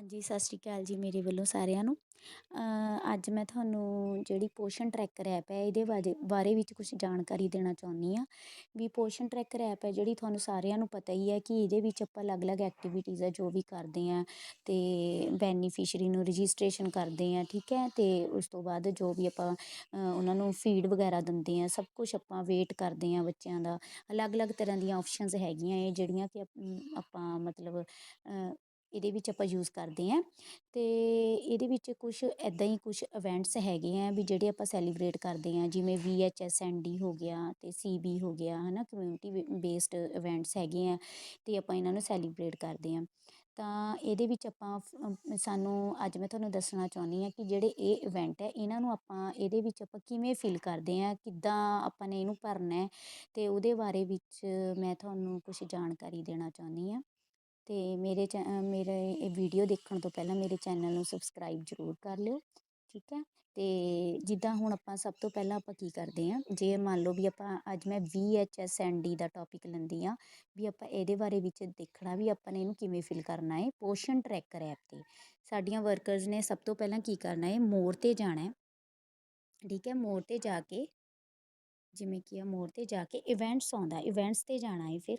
ਹਾਂਜੀ, ਸਤਿ ਸ਼੍ਰੀ ਅਕਾਲ ਜੀ ਮੇਰੇ ਵੱਲੋਂ ਸਾਰਿਆਂ ਨੂੰ। ਅੱਜ ਮੈਂ ਤੁਹਾਨੂੰ ਜਿਹੜੀ ਪੋਸ਼ਨ ਟਰੈਕਰ ਐਪ ਹੈ, ਇਹਦੇ ਬਾਰੇ ਬਾਰੇ ਵਿੱਚ ਕੁਝ ਜਾਣਕਾਰੀ ਦੇਣਾ ਚਾਹੁੰਦੀ ਹਾਂ। ਵੀ ਪੋਸ਼ਨ ਟਰੈਕਰ ਐਪ ਹੈ ਜਿਹੜੀ ਤੁਹਾਨੂੰ ਸਾਰਿਆਂ ਨੂੰ ਪਤਾ ਹੀ ਹੈ ਕਿ ਇਹਦੇ ਵਿੱਚ ਆਪਾਂ ਅਲੱਗ-ਅਲੱਗ ਐਕਟੀਵਿਟੀਜ਼ ਹੈ ਜੋ ਵੀ ਕਰਦੇ ਹਾਂ ਅਤੇ ਬੈਨੀਫਿਸ਼ਰੀ ਨੂੰ ਰਜਿਸਟ੍ਰੇਸ਼ਨ ਕਰਦੇ ਹਾਂ, ਠੀਕ ਹੈ? ਅਤੇ ਉਸ ਤੋਂ ਬਾਅਦ ਜੋ ਵੀ ਆਪਾਂ ਉਹਨਾਂ ਨੂੰ ਫੀਡ ਵਗੈਰਾ ਦਿੰਦੇ ਹਾਂ, ਸਭ ਕੁਝ ਆਪਾਂ ਵੇਟ ਕਰਦੇ ਹਾਂ ਬੱਚਿਆਂ ਦਾ। ਅਲੱਗ-ਅਲੱਗ ਤਰ੍ਹਾਂ ਦੀਆਂ ਆਪਸ਼ਨਸ ਹੈਗੀਆਂ ਇਹ ਜਿਹੜੀਆਂ ਕਿ ਆਪਾਂ ਮਤਲਬ ਇਹਦੇ ਵਿੱਚ ਆਪਾਂ ਯੂਜ਼ ਕਰਦੇ ਹਾਂ ਅਤੇ ਇਹਦੇ ਵਿੱਚ ਕੁਛ ਇੱਦਾਂ ਹੀ ਕੁਛ ਇਵੈਂਟਸ ਹੈਗੇ ਹੈ ਵੀ ਜਿਹੜੇ ਆਪਾਂ ਸੈਲੀਬ੍ਰੇਟ ਕਰਦੇ ਹਾਂ, ਜਿਵੇਂ V H S N D ਹੋ ਗਿਆ ਅਤੇ ਸੀ ਬੀ ਹੋ ਗਿਆ ਹੈ ਨਾ ਕਮਿਊਨਿਟੀ ਬੇਸਡ ਇਵੈਂਟਸ ਹੈਗੇ ਆ ਅਤੇ ਆਪਾਂ ਇਹਨਾਂ ਨੂੰ ਸੈਲੀਬ੍ਰੇਟ ਕਰਦੇ ਹਾਂ। ਤਾਂ ਇਹਦੇ ਵਿੱਚ ਆਪਾਂ ਸਾਨੂੰ ਅੱਜ ਮੈਂ ਤੁਹਾਨੂੰ ਦੱਸਣਾ ਚਾਹੁੰਦੀ ਹਾਂ ਕਿ ਜਿਹੜੇ ਇਹ ਇਵੈਂਟ ਹੈ, ਇਹਨਾਂ ਨੂੰ ਆਪਾਂ ਇਹਦੇ ਵਿੱਚ ਆਪਾਂ ਕਿਵੇਂ ਫਿਲ ਕਰਦੇ ਹਾਂ, ਕਿੱਦਾਂ ਆਪਾਂ ਨੇ ਇਹਨੂੰ ਭਰਨਾ ਅਤੇ ਉਹਦੇ ਬਾਰੇ ਵਿੱਚ ਮੈਂ ਤੁਹਾਨੂੰ ਕੁਛ ਜਾਣਕਾਰੀ ਦੇਣਾ ਚਾਹੁੰਦੀ ਹਾਂ। ਅਤੇ ਮੇਰੇ ਚੈ ਮੇਰੇ ਇਹ ਵੀਡੀਓ ਦੇਖਣ ਤੋਂ ਪਹਿਲਾਂ ਮੇਰੇ ਚੈਨਲ ਨੂੰ ਸਬਸਕ੍ਰਾਈਬ ਜ਼ਰੂਰ ਕਰ ਲਿਓ, ਠੀਕ ਹੈ? ਅਤੇ ਜਿੱਦਾਂ ਹੁਣ ਆਪਾਂ ਸਭ ਤੋਂ ਪਹਿਲਾਂ ਆਪਾਂ ਕੀ ਕਰਦੇ ਹਾਂ, ਜੇ ਮੰਨ ਲਓ ਵੀ ਆਪਾਂ ਅੱਜ ਮੈਂ V H S N D ਦਾ ਟੋਪਿਕ ਲੈਂਦੀ ਹਾਂ, ਵੀ ਆਪਾਂ ਇਹਦੇ ਬਾਰੇ ਵਿੱਚ ਦੇਖਣਾ ਵੀ ਆਪਾਂ ਨੇ ਇਹਨੂੰ ਕਿਵੇਂ ਫਿਲ ਕਰਨਾ ਹੈ ਪੋਸ਼ਨ ਟਰੈਕਰ ਐਪ 'ਤੇ। ਸਾਡੀਆਂ ਵਰਕਰਸ ਨੇ ਸਭ ਤੋਂ ਪਹਿਲਾਂ ਕੀ ਕਰਨਾ ਹੈ ਮੋਰ 'ਤੇ ਜਾਣਾ ਠੀਕ ਹੈ? ਮੋਰ 'ਤੇ ਜਾ ਕੇ ਜਿਵੇਂ ਕਿ ਆ ਮੋੜ 'ਤੇ ਜਾ ਕੇ ਇਵੈਂਟਸ ਆਉਂਦਾ ਇਵੈਂਟਸ 'ਤੇ ਜਾਣਾ ਹੈ ਫਿਰ।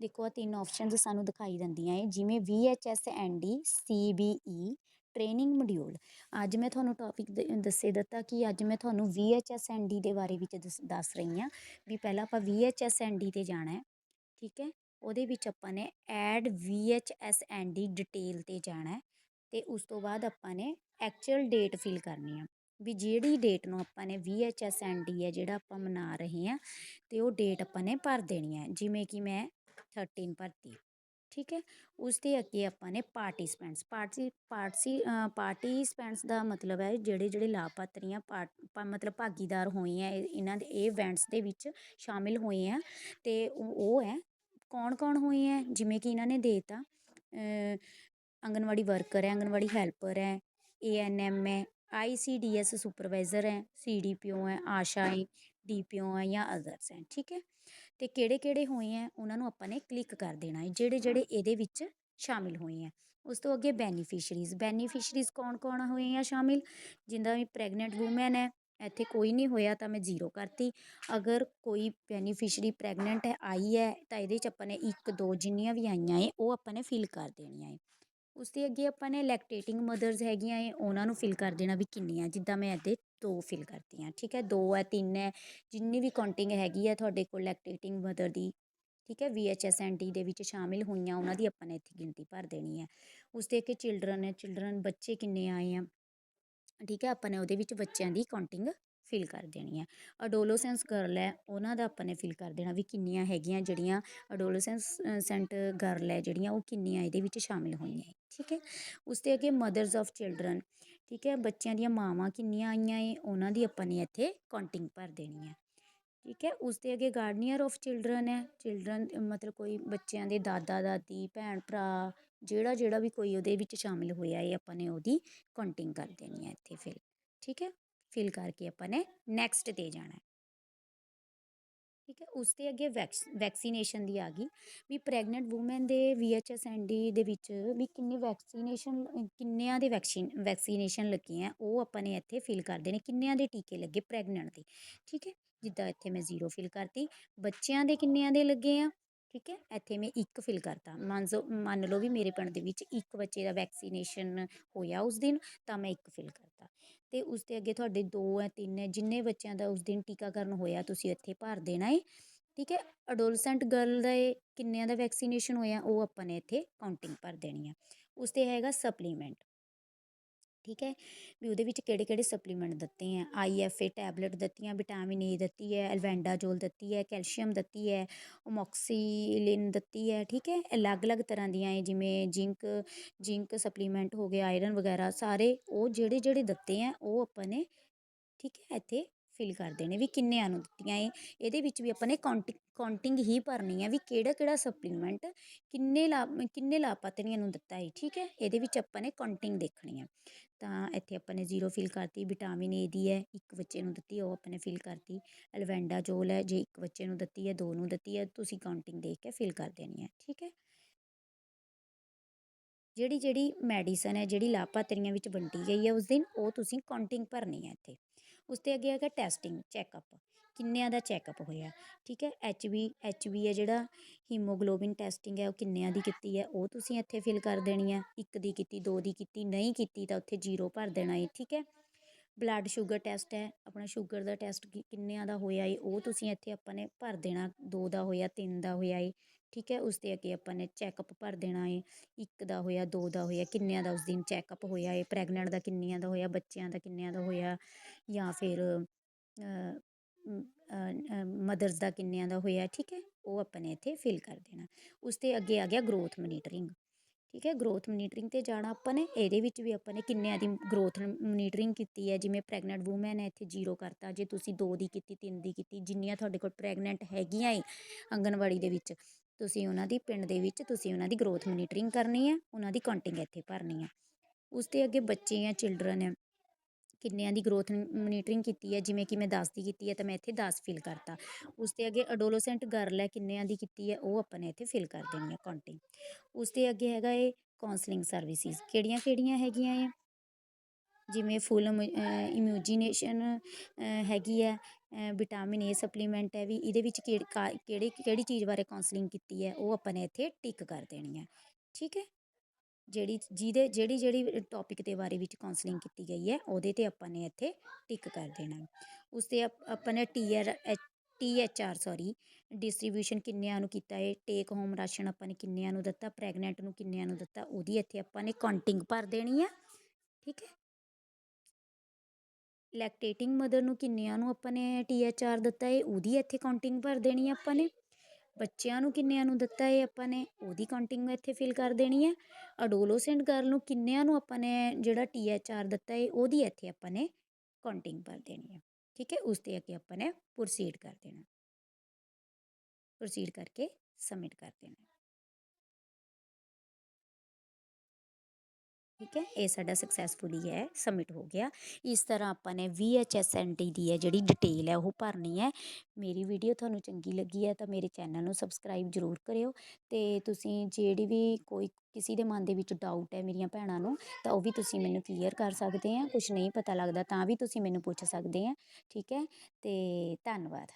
ਦੇਖੋ ਆ ਤਿੰਨ ਆਪਸ਼ਨਸ ਸਾਨੂੰ ਦਿਖਾਈ ਦਿੰਦੀਆਂ ਹੈ, ਜਿਵੇਂ V H S N D C B E training module ਅੱਜ ਮੈਂ ਤੁਹਾਨੂੰ ਟੌਪਿਕ ਦੱਸੇ ਦਿੱਤਾ ਕਿ ਅੱਜ ਮੈਂ ਤੁਹਾਨੂੰ V H S N D ਦੇ ਬਾਰੇ ਵਿੱਚ ਦੱਸ ਰਹੀ ਹਾਂ ਵੀ ਪਹਿਲਾਂ ਆਪਾਂ V H S N D 'ਤੇ ਜਾਣਾ ਹੈ, ਠੀਕ ਹੈ? ਉਹਦੇ ਵਿੱਚ ਆਪਾਂ ਨੇ add V H S N D detail 'ਤੇ ਜਾਣਾ ਅਤੇ ਉਸ ਤੋਂ ਬਾਅਦ ਆਪਾਂ ਨੇ ਐਕਚੁਅਲ ਡੇਟ ਫਿਲ ਕਰਨੀ ਆ ਵੀ ਜਿਹੜੀ ਡੇਟ ਨੂੰ ਆਪਾਂ ਨੇ V H S N D ਹੈ, ਜਿਹੜਾ ਆਪਾਂ ਮਨਾ ਰਹੇ ਹਾਂ ਅਤੇ ਉਹ ਡੇਟ ਆਪਾਂ ਨੇ ਭਰ ਦੇਣੀ ਹੈ, ਜਿਵੇਂ ਕਿ ਮੈਂ ਥਰਟੀਨ ਭਰਤੀ ਠੀਕ ਹੈ? ਉਸ ਦੇ ਅੱਗੇ ਆਪਾਂ ਨੇ ਪਾਰਟੀਸਪੈਂਟਸ ਪਾਰਟੀ ਪਾਰਟਸੀ ਪਾਰਟੀਸਪੈਂਟਸ ਦਾ ਮਤਲਬ ਹੈ, ਜਿਹੜੇ ਜਿਹੜੇ ਲਾਭਪਾਤਰੀਆਂ ਮਤਲਬ ਭਾਗੀਦਾਰ ਹੋਏ ਆ ਇਹਨਾਂ ਦੇ, ਇਹ ਇਵੈਂਟਸ ਦੇ ਵਿੱਚ ਸ਼ਾਮਿਲ ਹੋਏ ਆ ਅਤੇ ਉਹ ਹੈ ਕੌਣ ਕੌਣ ਹੋਏ ਹੈ ਜਿਵੇਂ ਕਿ ਇਹਨਾਂ ਨੇ ਦੇਤਾ ਆਂਗਨਵਾੜੀ ਵਰਕਰ ਹੈ, ਅੰਗਨਵਾੜੀ ਹੈਲਪਰ ਹੈ ਏ ਐਨ ਐਮ ਹੈ I C D S supervisor ਹੈ, ਸੀ ਡੀ ਪੀ ਓ ਹੈ, ਆਸ਼ਾ ਹੈ, ਡੀ ਪੀ ਓ ਹੈ ਜਾਂ ਅਦਰਸ ਹੈ, ਠੀਕ ਹੈ? ਅਤੇ ਕਿਹੜੇ ਕਿਹੜੇ ਹੋਏ ਹੈ, ਉਹਨਾਂ ਨੂੰ ਆਪਾਂ ਨੇ ਕਲਿੱਕ ਕਰ ਦੇਣਾ ਹੈ ਜਿਹੜੇ ਜਿਹੜੇ ਇਹਦੇ ਵਿੱਚ ਸ਼ਾਮਿਲ ਹੋਏ ਹੈ। ਉਸ ਤੋਂ ਅੱਗੇ ਬੈਨੀਫਿਸ਼ਰੀਜ਼ ਬੈਨੀਫਿਸ਼ਰੀਜ਼ ਕੌਣ ਕੌਣ ਹੋਏ ਆ ਸ਼ਾਮਿਲ? ਜਿੰਦਾ ਵੀ ਪ੍ਰੈਗਨੈਂਟ ਵੂਮੈਨ ਹੈ, ਇੱਥੇ ਕੋਈ ਨਹੀਂ ਹੋਇਆ ਤਾਂ ਮੈਂ ਜ਼ੀਰੋ ਕਰਤੀ। ਅਗਰ ਕੋਈ ਬੈਨੀਫਿਸ਼ਰੀ ਪ੍ਰੈਗਨੈਂਟ ਹੈ, ਆਈ ਹੈ, ਤਾਂ ਇਹਦੇ 'ਚ ਆਪਾਂ ਨੇ ਇੱਕ, ਦੋ ਜਿੰਨੀਆਂ ਵੀ ਆਈਆਂ ਹੈ, ਉਹ ਆਪਾਂ ਨੇ ਫਿਲ ਕਰ ਦੇਣੀਆਂ ਏ ਉਸ ਦੇ ਅੱਗੇ ਆਪਾਂ ਨੇ ਲੈਕਟੇਟਿੰਗ ਮਦਰਸ ਹੈਗੀਆਂ ਏ ਉਹਨਾਂ ਨੂੰ ਫਿਲ ਕਰ ਦੇਣਾ ਵੀ ਕਿੰਨੀਆਂ, ਜਿੱਦਾਂ ਮੈਂ ਇੱਥੇ ਦੋ ਫਿਲ ਕਰਦੀ ਹਾਂ ਠੀਕ ਹੈ? ਦੋ ਹੈ, ਤਿੰਨ ਹੈ, ਜਿੰਨੀ ਵੀ ਕਾਊਂਟਿੰਗ ਹੈਗੀ ਹੈ ਤੁਹਾਡੇ ਕੋਲ ਲੈਕਟੇਟਿੰਗ ਮਦਰ ਦੀ, ਠੀਕ ਹੈ? V H S N T ਦੇ ਵਿੱਚ ਸ਼ਾਮਿਲ ਹੋਈਆਂ, ਉਹਨਾਂ ਦੀ ਆਪਾਂ ਨੇ ਇੱਥੇ ਗਿਣਤੀ ਭਰ ਦੇਣੀ ਹੈ। ਉਸ ਦੇ ਅੱਗੇ ਚਿਲਡਰਨ ਹੈ ਚਿਲਡਰਨ ਬੱਚੇ ਕਿੰਨੇ ਆਏ ਆ? ਠੀਕ ਹੈ? ਆਪਾਂ ਨੇ ਉਹਦੇ ਵਿੱਚ ਬੱਚਿਆਂ ਦੀ ਕਾਊਂਟਿੰਗ ਫਿਲ ਕਰ ਦੇਣੀ ਹੈ ਅਡੋਲੋਸੈਂਸ ਗਰਲ ਹੈ, ਉਹਨਾਂ ਦਾ ਆਪਾਂ ਨੇ ਫਿਲ ਕਰ ਦੇਣਾ ਵੀ ਕਿੰਨੀਆਂ ਹੈਗੀਆਂ ਜਿਹੜੀਆਂ ਅਡੋਲੋਸੈਂਸ ਸੈਂਟ ਗਰਲ ਹੈ ਜਿਹੜੀਆਂ, ਉਹ ਕਿੰਨੀਆਂ ਇਹਦੇ ਵਿੱਚ ਸ਼ਾਮਿਲ ਹੋਈਆਂ ਠੀਕ ਹੈ? ਉਸ ਦੇ ਅੱਗੇ ਮਦਰਸ ਆਫ ਚਿਲਡਰਨ ਠੀਕ ਹੈ? ਬੱਚਿਆਂ ਦੀਆਂ ਮਾਵਾਂ ਕਿੰਨੀਆਂ ਆਈਆਂ ਏ, ਉਹਨਾਂ ਦੀ ਆਪਾਂ ਨੇ ਇੱਥੇ ਕਾਊਂਟਿੰਗ ਭਰ ਦੇਣੀ ਹੈ ਠੀਕ ਹੈ? ਉਸ ਦੇ ਅੱਗੇ ਗਾਰਡਨੀਅਰ ਆਫ ਚਿਲਡਰਨ ਹੈ ਚਿਲਡਰਨ ਮਤਲਬ ਕੋਈ ਬੱਚਿਆਂ ਦੇ ਦਾਦਾ, ਦਾਦੀ, ਭੈਣ, ਭਰਾ, ਜਿਹੜਾ ਜਿਹੜਾ ਵੀ ਕੋਈ ਉਹਦੇ ਵਿੱਚ ਸ਼ਾਮਿਲ ਹੋਇਆ ਏ, ਆਪਾਂ ਨੇ ਉਹਦੀ ਕਾਊਂਟਿੰਗ ਕਰ ਦੇਣੀ ਹੈ ਇੱਥੇ ਫਿਰ ਠੀਕ ਹੈ? ਫਿਲ ਕਰਕੇ ਆਪਾਂ ਨੇ ਨੈਕਸਟ 'ਤੇ ਜਾਣਾ ਠੀਕ ਹੈ, ਉਸ 'ਤੇ ਅੱਗੇ ਵੈਕਸ, ਵੈਕਸੀਨੇਸ਼ਨ ਦੀ ਆ ਗਈ ਵੀ ਪ੍ਰੈਗਨੈਂਟ ਵੂਮੈਨ ਦੇ V H S N D ਦੇ ਵਿੱਚ ਵੀ ਕਿੰਨੇ ਵੈਕਸੀਨੇਸ਼ਨ, ਕਿੰਨਿਆਂ ਦੇ ਵੈਕਸੀਨ, ਵੈਕਸੀਨੇਸ਼ਨ ਲੱਗੇ ਆ ਉਹ ਆਪਾਂ ਨੇ ਇੱਥੇ ਫਿਲ ਕਰਦੇ ਨੇ, ਕਿੰਨਿਆਂ ਦੇ ਟੀਕੇ ਲੱਗੇ ਪ੍ਰੈਗਨੈਂਟ ਦੇ। ਠੀਕ ਹੈ, ਜਿੱਦਾਂ ਇੱਥੇ ਮੈਂ ਜ਼ੀਰੋ ਫਿਲ ਕਰਤੀ, ਬੱਚਿਆਂ ਦੇ ਕਿੰਨਿਆਂ ਦੇ ਲੱਗੇ ਆ? ਠੀਕ ਹੈ, ਇੱਥੇ ਮੈਂ ਇੱਕ ਫਿਲ ਕਰਤਾ। ਮੰਨ ਲਓ ਮੰਨ ਲਓ ਵੀ ਮੇਰੇ ਪਿੰਡ ਦੇ ਵਿੱਚ ਇੱਕ ਬੱਚੇ ਦਾ ਵੈਕਸੀਨੇਸ਼ਨ ਹੋਇਆ ਉਸ ਦਿਨ, ਤਾਂ ਮੈਂ ਇੱਕ ਫਿਲ ਕਰਤਾ। ਅਤੇ ਉਸ ਦੇ ਅੱਗੇ ਤੁਹਾਡੇ ਦੋ ਹੈ ਤਿੰਨ ਹੈ ਜਿੰਨੇ ਬੱਚਿਆਂ ਦਾ ਉਸ ਦਿਨ ਟੀਕਾਕਰਨ ਹੋਇਆ, ਤੁਸੀਂ ਇੱਥੇ ਭਰ ਦੇਣਾ ਹੈ ਠੀਕ ਹੈ ਅਡੋਲਸੈਂਟ ਗਰਲ ਦਾ ਕਿੰਨਿਆਂ ਦਾ ਵੈਕਸੀਨੇਸ਼ਨ ਹੋਇਆ, ਉਹ ਆਪਾਂ ਨੇ ਇੱਥੇ ਕਾਊਂਟਿੰਗ ਭਰ ਦੇਣੀ ਆ। ਉਸ 'ਤੇ ਹੈਗਾ ਸਪਲੀਮੈਂਟ ਠੀਕ ਹੈ? ਵੀ ਉਹਦੇ ਵਿੱਚ ਕਿਹੜੇ ਕਿਹੜੇ ਸਪਲੀਮੈਂਟ ਦਿੱਤੇ ਆ ਆਈ ਐਫ ਏ ਟੈਬਲੇਟ ਦਿੱਤੀਆਂ ਵਿਟਾਮਿਨ ਏ ਦਿੱਤੀ ਹੈ ਐਲਵੈਂਡਾਜੋਲ ਦਿੱਤੀ ਹੈ ਕੈਲਸ਼ੀਅਮ ਦਿੱਤੀ ਹੈ ਓਮੋਕਸੀਲਿਨ ਦਿੱਤੀ ਹੈ, ਠੀਕ ਹੈ? ਅਲੱਗ-ਅਲੱਗ ਤਰ੍ਹਾਂ ਦੀਆਂ ਹੈ ਜਿਵੇਂ ਜਿੰਕ ਜਿੰਕ ਸਪਲੀਮੈਂਟ ਹੋ ਗਿਆ ਆਇਰਨ ਵਗੈਰਾ, ਸਾਰੇ ਉਹ ਜਿਹੜੇ ਜਿਹੜੇ ਦਿੱਤੇ ਆ ਉਹ ਆਪਾਂ ਨੇ, ਠੀਕ ਹੈ, ਇੱਥੇ ਫਿਲ ਕਰ ਦੇਣੇ ਵੀ ਕਿੰਨਿਆਂ ਨੂੰ ਦਿੱਤੀਆਂ ਏ ਇਹਦੇ ਵਿੱਚ ਵੀ ਆਪਾਂ ਨੇ ਕਾਊਂਟਿੰਗ ਕਾਊਂਟਿੰਗ ਹੀ ਭਰਨੀ ਹੈ ਵੀ ਕਿਹੜਾ ਕਿਹੜਾ ਸਪਲੀਮੈਂਟ ਕਿੰਨੇ ਲਾ, ਕਿੰਨੇ ਲਾਭਪਾਤਰੀਆਂ ਨੂੰ ਦਿੱਤਾ ਹੈ ਠੀਕ ਹੈ? ਇਹਦੇ ਵਿੱਚ ਆਪਾਂ ਨੇ ਕਾਊਂਟਿੰਗ ਦੇਖਣੀ ਹੈ ਤਾਂ ਇੱਥੇ ਆਪਾਂ ਨੇ ਜ਼ੀਰੋ ਫਿਲ ਕਰਤੀ ਵਿਟਾਮਿਨ ਏ ਦੀ ਹੈ, ਇੱਕ ਬੱਚੇ ਨੂੰ ਦਿੱਤੀ, ਉਹ ਆਪਾਂ ਨੇ ਫਿਲ ਕਰਤੀ। ਐਲਵੈਂਡਾਜੋਲ ਹੈ, ਜੇ ਇੱਕ ਬੱਚੇ ਨੂੰ ਦਿੱਤੀ ਹੈ, ਦੋ ਨੂੰ ਦਿੱਤੀ ਹੈ, ਤੁਸੀਂ ਕਾਊਂਟਿੰਗ ਦੇਖ ਕੇ ਫਿਲ ਕਰ ਦੇਣੀ ਹੈ, ਠੀਕ ਹੈ? ਜਿਹੜੀ ਜਿਹੜੀ ਮੈਡੀਸਨ ਹੈ, ਜਿਹੜੀ ਲਾਭਪਾਤਰੀਆਂ ਵਿੱਚ ਵੰਡੀ ਗਈ ਹੈ, ਉਸ ਦਿਨ ਉਹ ਤੁਸੀਂ ਕਾਊਂਟਿੰਗ ਭਰਨੀ ਹੈ ਇੱਥੇ। ਉਸ 'ਤੇ ਅੱਗੇ ਹੈਗਾ ਟੈਸਟਿੰਗ, ਚੈੱਕਅਪ, ਕਿੰਨਿਆਂ ਦਾ ਚੈੱਕਅਪ ਹੋਇਆ, ਠੀਕ ਹੈ? ਐਚ ਬੀ ਐਚ ਬੀ ਹੈ ਜਿਹੜਾ ਹੀਮੋਗਲੋਬਿਨ ਟੈਸਟਿੰਗ ਹੈ, ਉਹ ਕਿੰਨਿਆਂ ਦੀ ਕੀਤੀ ਹੈ, ਉਹ ਤੁਸੀਂ ਇੱਥੇ ਫਿਲ ਕਰ ਦੇਣੀ ਹੈ, ਇੱਕ ਦੀ ਕੀਤੀ, ਦੋ ਦੀ ਕੀਤੀ, ਨਹੀਂ ਕੀਤੀ ਤਾਂ ਉੱਥੇ ਜ਼ੀਰੋ ਭਰ ਦੇਣਾ ਹੈ, ਠੀਕ ਹੈ? ਬਲੱਡ ਸ਼ੂਗਰ ਟੈਸਟ ਹੈ, ਆਪਣਾ ਸ਼ੂਗਰ ਦਾ ਟੈਸਟ ਕਿੰਨਿਆਂ ਦਾ ਹੋਇਆ ਏ ਉਹ ਤੁਸੀਂ ਇੱਥੇ ਆਪਾਂ ਨੇ ਭਰ ਦੇਣਾ, ਦੋ ਦਾ ਹੋਇਆ, ਤਿੰਨ ਦਾ ਹੋਇਆ ਏ ਠੀਕ ਹੈ ਉਸ 'ਤੇ ਅੱਗੇ ਆਪਾਂ ਨੇ ਚੈੱਕਅਪ ਭਰ ਦੇਣਾ ਏ। ਇੱਕ ਦਾ ਹੋਇਆ, ਦੋ ਦਾ ਹੋਇਆ, ਕਿੰਨਿਆਂ ਦਾ ਉਸ ਦਿਨ ਚੈੱਕਅਪ ਹੋਇਆ ਏ? ਪ੍ਰੈਗਨੈਂਟ ਦਾ ਕਿੰਨਿਆਂ ਦਾ ਹੋਇਆ, ਬੱਚਿਆਂ ਦਾ ਕਿੰਨਿਆਂ ਦਾ ਹੋਇਆ? ਜਾਂ ਫਿਰ ਮਦਰਸ ਦਾ ਕਿੰਨਿਆਂ ਦਾ ਹੋਇਆ? ਠੀਕ ਹੈ, ਉਹ ਆਪਾਂ ਨੇ ਇੱਥੇ ਫਿਲ ਕਰ ਦੇਣਾ। ਉਸ 'ਤੇ ਅੱਗੇ ਆ ਗਿਆ ਗਰੋਥ ਮੋਨੀਟਰਿੰਗ ਠੀਕ ਹੈ ਗਰੋਥ ਮੋਨੀਟਰਿੰਗ 'ਤੇ ਜਾਣਾ ਆਪਾਂ ਨੇ। ਇਹਦੇ ਵਿੱਚ ਵੀ ਆਪਾਂ ਨੇ ਕਿੰਨਿਆਂ ਦੀ ਗਰੋਥ ਮੋਨੀਟਰਿੰਗ ਕੀਤੀ ਹੈ? ਜਿਵੇਂ ਪ੍ਰੈਗਨੈਂਟ ਵੂਮੈਨ ਹੈ, ਇੱਥੇ ਜ਼ੀਰੋ ਕਰਤਾ। ਜੇ ਤੁਸੀਂ ਦੋ ਦੀ ਕੀਤੀ, ਤਿੰਨ ਦੀ ਕੀਤੀ, ਜਿੰਨੀਆਂ ਤੁਹਾਡੇ ਕੋਲ ਪ੍ਰੈਗਨੈਂਟ ਹੈਗੀਆਂ ਏ ਆਂਗਨਵਾੜੀ ਦੇ ਵਿੱਚ ਤੁਸੀਂ ਉਹਨਾਂ ਦੀ ਪਿੰਡ ਦੇ ਵਿੱਚ ਤੁਸੀਂ ਉਹਨਾਂ ਦੀ ਗਰੋਥ ਮੋਨੀਟਰਿੰਗ ਕਰਨੀ ਹੈ ਉਹਨਾਂ ਦੀ ਕਾਊਂਟਿੰਗ ਇੱਥੇ ਭਰਨੀ ਹੈ ਉਸ ਦੇ ਅੱਗੇ ਬੱਚੇ ਜਾਂ ਚਿਲਡਰਨ ਹੈ ਕਿੰਨਿਆਂ ਦੀ ਗਰੋਥ ਮੋਨੀਟਰਿੰਗ ਕੀਤੀ ਹੈ ਜਿਵੇਂ ਕਿ ਮੈਂ 10 ਦੀ ਕੀਤੀ ਹੈ ਤਾਂ ਮੈਂ ਇੱਥੇ 10 ਫਿਲ ਕਰਤਾ। ਉਸ 'ਤੇ ਅੱਗੇ ਅਡੋਲੋਸੈਂਟ ਗਰਲ ਹੈ, ਕਿੰਨਿਆਂ ਦੀ ਕੀਤੀ ਹੈ ਉਹ ਆਪਾਂ ਨੇ ਇੱਥੇ ਫਿਲ ਕਰ ਦੇਣੀ ਹੈ ਕਾਊਂਟਿੰਗ ਉਸ ਦੇ ਅੱਗੇ ਹੈਗਾ ਇਹ ਕਾਉਂਸਲਿੰਗ ਸਰਵਿਸਿਜ਼ ਕਿਹੜੀਆਂ ਕਿਹੜੀਆਂ ਹੈਗੀਆਂ ਹੈ ਜਿਵੇਂ ਫੁੱਲ ਇਮਿਊਜੀਨੇਸ਼ਨ ਹੈਗੀ ਹੈ ਵਿਟਾਮਿਨ ਏ ਸਪਲੀਮੈਂਟ ਹੈ ਵੀ ਇਹਦੇ ਵਿੱਚ ਕਿਹੜੀ ਕਿਹੜੀ ਚੀਜ਼ ਬਾਰੇ ਕੌਂਸਲਿੰਗ ਕੀਤੀ ਹੈ, ਉਹ ਆਪਾਂ ਨੇ ਇੱਥੇ ਟਿਕ ਕਰ ਦੇਣੀ ਹੈ, ਠੀਕ ਹੈ? ਜਿਹੜੀ, ਜਿਹਦੇ, ਜਿਹੜੀ ਜਿਹੜੀ ਟੌਪਿਕ ਦੇ ਬਾਰੇ ਵਿੱਚ ਕਾਉਂਸਲਿੰਗ ਕੀਤੀ ਗਈ ਹੈ, ਉਹਦੇ 'ਤੇ ਆਪਾਂ ਨੇ ਇੱਥੇ ਟਿਕ ਕਰ ਦੇਣਾ ਉਸ 'ਤੇ ਆਪਾਂ ਨੇ T R T H R sorry distribution ਕਿੰਨਿਆਂ ਨੂੰ ਕੀਤਾ ਹੈ ਟੇਕ ਹੋਮ ਰਾਸ਼ਨ ਆਪਾਂ ਨੇ ਕਿੰਨਿਆਂ ਨੂੰ ਦਿੱਤਾ ਪ੍ਰੈਗਨੈਂਟ ਨੂੰ ਕਿੰਨਿਆਂ ਨੂੰ ਦਿੱਤਾ, ਉਹਦੀ ਇੱਥੇ ਆਪਾਂ ਨੇ ਕਾਊਂਟਿੰਗ ਭਰ ਦੇਣੀ ਹੈ, ਠੀਕ ਹੈ? ਲੈਕਟੇਟਿੰਗ ਮਦਰ ਨੂੰ ਕਿੰਨਿਆਂ ਨੂੰ ਆਪਾਂ ਨੇ ਟੀ ਐਚ ਆਰ ਦਿੱਤਾ ਹੈ ਉਹਦੀ ਇੱਥੇ ਕਾਊਂਟਿੰਗ ਭਰ ਦੇਣੀ ਹੈ ਆਪਾਂ ਨੇ। ਬੱਚਿਆਂ ਨੂੰ ਕਿੰਨਿਆਂ ਨੂੰ ਦਿੱਤਾ ਹੈ ਆਪਾਂ ਨੇ, ਉਹਦੀ ਕਾਊਂਟਿੰਗ ਇੱਥੇ ਫਿਲ ਕਰ ਦੇਣੀ ਹੈ ਅਡੋਲੋਸੈਂਟ ਗਰਲ ਨੂੰ ਕਿੰਨਿਆਂ ਨੂੰ ਆਪਾਂ ਨੇ ਜਿਹੜਾ ਟੀ ਐਚ ਆਰ ਦਿੱਤਾ ਹੈ ਉਹਦੀ ਇੱਥੇ ਆਪਾਂ ਨੇ ਕਾਊਂਟਿੰਗ ਭਰ ਦੇਣੀ ਹੈ ਠੀਕ ਹੈ ਉਸ 'ਤੇ ਅੱਗੇ ਆਪਾਂ ਨੇ ਪ੍ਰੋਸੀਡ ਕਰ ਦੇਣਾ। ਪ੍ਰੋਸੀਡ ਕਰਕੇ ਸਬਮਿਟ ਕਰ ਦੇਣਾ। ਠੀਕ ਹੈ, ਇਹ ਸਾਡਾ ਸਕਸੈਸਫੁਲੀ ਹੈ ਸਬਮਿਟ ਹੋ ਗਿਆ। ਇਸ ਤਰ੍ਹਾਂ ਆਪਾਂ ਨੇ V H S N T ਦੀ ਹੈ ਜਿਹੜੀ ਡਿਟੇਲ ਹੈ, ਉਹ ਭਰਨੀ ਹੈ। ਮੇਰੀ ਵੀਡੀਓ ਤੁਹਾਨੂੰ ਚੰਗੀ ਲੱਗੀ ਹੈ, ਤਾਂ ਮੇਰੇ ਚੈਨਲ ਨੂੰ ਸਬਸਕ੍ਰਾਈਬ ਜ਼ਰੂਰ ਕਰਿਓ ਅਤੇ ਤੁਸੀਂ ਜਿਹੜੀ ਵੀ ਕੋਈ ਕਿਸੇ ਦੇ ਮਨ ਦੇ ਵਿੱਚ ਡਾਊਟ ਹੈ ਮੇਰੀਆਂ ਭੈਣਾਂ ਨੂੰ, ਤਾਂ ਉਹ ਵੀ ਤੁਸੀਂ ਮੈਨੂੰ ਕਲੀਅਰ ਕਰ ਸਕਦੇ ਆ। ਕੁਝ ਨਹੀਂ ਪਤਾ ਲੱਗਦਾ, ਤਾਂ ਵੀ ਤੁਸੀਂ ਮੈਨੂੰ ਪੁੱਛ ਸਕਦੇ ਆ। ਠੀਕ ਹੈ ਅਤੇ ਧੰਨਵਾਦ।